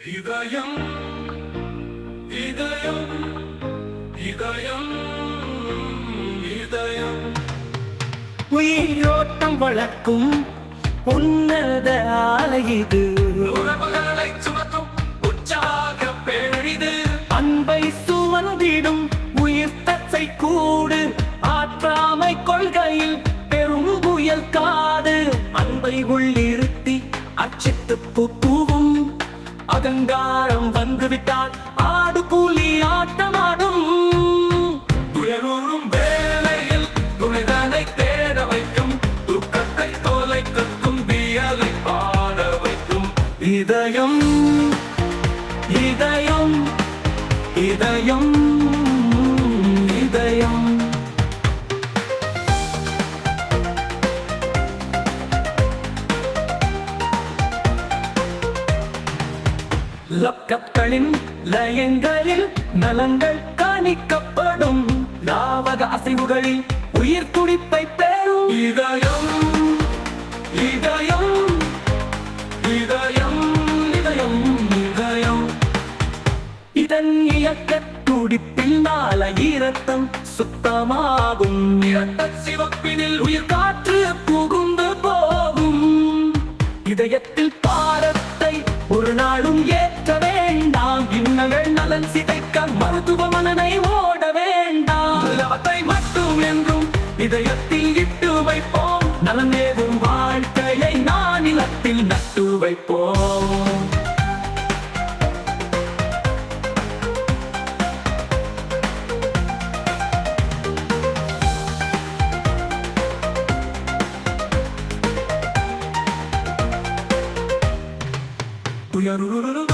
இதயம் இதயம் இதயம் இதயம் உயிரோட்டம் வளர்க்கும் உன்னத ஆலை இது. உறவுகளை சுமக்கும் உற்சாக பேழிது அன்பை சுமந்திடும் உயிர் தச்சை கூடு. ஆற்றாமை கொள்கையில் பெரும் புயல் காடு. அன்பை உள்ளிருத்தி அச்சித்து பூவும் அகங்காரம் வந்துவிட்டால் ஆடு கூலி ஆட்டமாடும். துயரூரும் வேலையில் துணைதனை தேட வைக்கும் துக்கத்தை தொலைக்கும் வியலை பாட வைக்கும். இதயம் இதயம் இதயம் இதயம். லக்கப்களின் லயங்களில் நலங்கள் காணிக்கப்படும். லாவக அசைவுகளில் உயிர் துடிப்பை பெறும். இதயம் இதயம் இதயம் இதயம் இதயம். இதன் இயக்க துடிப்பில் துடிப்பினால் ஈரத்தம் சுத்தமாகும். இரத்த சிவப்பினில் உயிர் காற்று புகுந்து போகும். இதயத்தில் பாரத்தை ஒரு நாளும் மருத்துவ மனனை ஓட வேண்டாம். உலகத்தை மட்டும் என்றும் இதயத்தில் இட்டு வைப்போம். நலனேவும் வாழ்க்கையை நான் இலத்தில் நட்டு வைப்போம். துயரூறும்